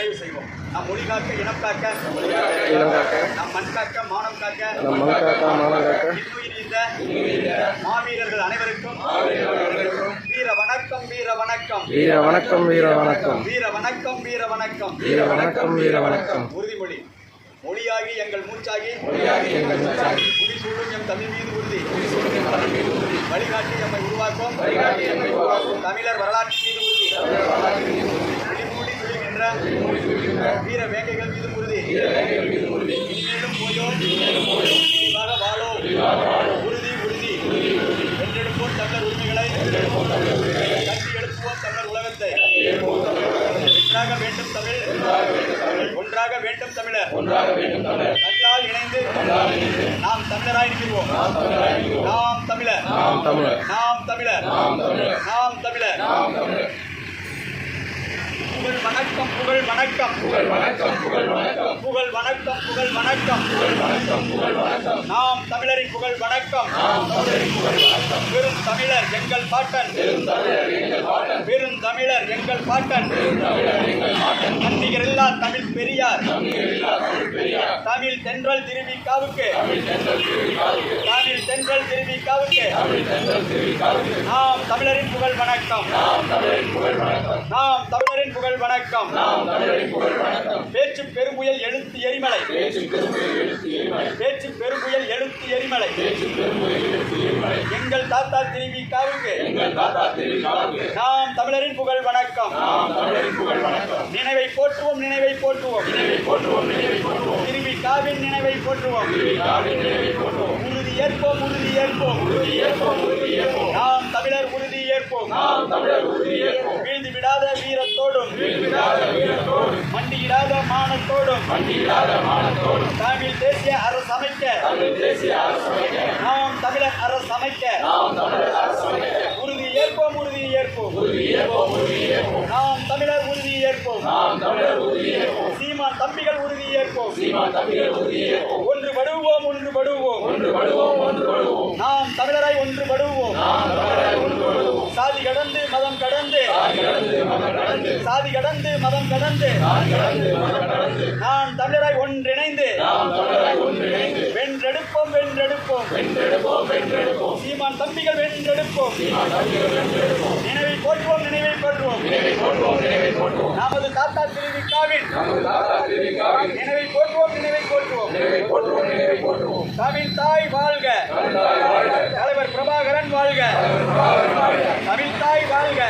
இனம் காக்க இனம் காக்க நம் மண் காக்க மானம் காக்க நம் மண் காக்க மானம் காக்க. இந்த மாவீரர்கள் அனைவருக்கும் வீர வணக்கம் வீர வணக்கம். வீர வணக்கம் வீர வணக்கம். வீர வணக்கம் வீர வணக்கம். வீர வணக்கம் வீர வணக்கம். உறுதிமொழி. மொழியாகி எங்கள் மூச்சாகி எங்கள் மூச்சாகி. முடிசூடும் எம் தமிழ் மீது உறுதி. வழிகாட்டி எம்மை உருவாக்கும். தமிழர் வரலாற்றின் மீது உறுதி. துளிர்கின்ற வீர வேங்கைகள் மீது உறுதி. இன்மேலும் போயோம் வாழோம் உறுதி உறுதி. வென்றெடுப்போம் தமிழர் உரிமைகளை. கட்டி எழுப்புவோம் தமிழர் உலகத்தை. ஒன்றாக வேண்டும் தமிழ். ஒன்றாக வேண்டும் தமிழர். தமிழால் இணைந்து நாம் தமிழராய் நிற்கிறோம் நாம் தமிழர். நாம் தமிழர். நாம் தமிழர். நாம் தமிழர். வணக்கம். புகழ் வணக்கம் புகழ் வணக்கம். புகழ் வணக்கம் புகழ் வணக்கம். புகழ் வணக்கம் புகழ் வணக்கம். நாம் தமிழரின் புகழ் வணக்கம். நாம் தமிழரின் புகழ் வணக்கம். பெரும் தமிழர் எங்கள் பாட்டன். பெரும் தமிழர் எங்கள் பாட்டன். பெரும் தமிழர் எங்கள் பாட்டன். பெரும் தமிழர் எங்கள் பாட்டன். நன்றிகரில்லா தமிழ் பெரியார். தமிழ் தமிழ் தென்றல் திருவிக்காவுக்கு. தமிழ் தென்றல் திருவிக்காவுக்கு. நாம் தமிழரின் புகழ் வணக்கம். நாம் தமிழரின் புகழ் வணக்கம். பேச்சு பெரும்புயல் எழுத்து எரிமலை. பேச்சு பெருமுயல் எழுத்து எரிமலை. எங்கள் தாத்தா திருவிக்காவுக்கு. நாம் தமிழரின் புகழ் வணக்கம். நினைவை போற்றுவோம் நினைவை போற்றுவோம். நினைவை போற்றுவோம் நினைவை திருவிக்காவின் நினைவை போற்றுவோம். உறுதி ஏற்போம் உறுதி ஏற்போம். உறுதி ஏற்போம் உறுதி ஏற்போம். நாம் தமிழர் உறுதி ஏற்போம். நாம் தமிழர் உறுதி ஏற்போம். வீழ்ந்து விடாத வீரத்தோடும். வீழ்ந்து விடாத வீரத்தோடும். மண்டியிடாத மானத்தோடும். மண்டியிடாத மானத்தோடும். தமிழ் தேசிய அரசு அமைக்க. தமிழ் தேசிய அரசு அமைக்க. நாம் தமிழர் அரசு அமைக்க. நாம் தமிழர் அரசு அமைக்க. உறுதி ஏற்போம் உறுதி ஏற்போம். உறுதி ஏற்போம் உறுதி ஏற்போம். நாம் தமிழர் உறுதி ஏற்போம். நாம் தமிழர் உறுதி ஏற்போம். சீமான் தம்பிகள் உறுதி ஏற்போம். சீமான் தம்பிகள் ஒன்று படுவோம் ஒன்று படுவோம். ஒன்று படுவோம் ஒன்று படுவோம். நாம் தமிழராய் ஒன்று படுவோம். நாம் தமிழராய் ஒன்று படுவோம். சாதி கடந்து மதம் கடந்து. சாதி கடந்து மதம் கடந்து. நான் தமிழராய் ஒன்றிணைந்து. வென்றெடுப்போம் வென்றெடுப்போம். வென்றெடுப்போம் சீமான் தம்பிகள் வென்றெடுப்போம். நினைவை போற்றுவோம் நினைவை போற்றுவோம். நமது தாத்தா திருவிக்காவின் நினைவை தமிழ் தாய் வாழ்க. தலைவர் பிரபாகரன் வாழ்க. தமிழ் தாய் வாழ்க.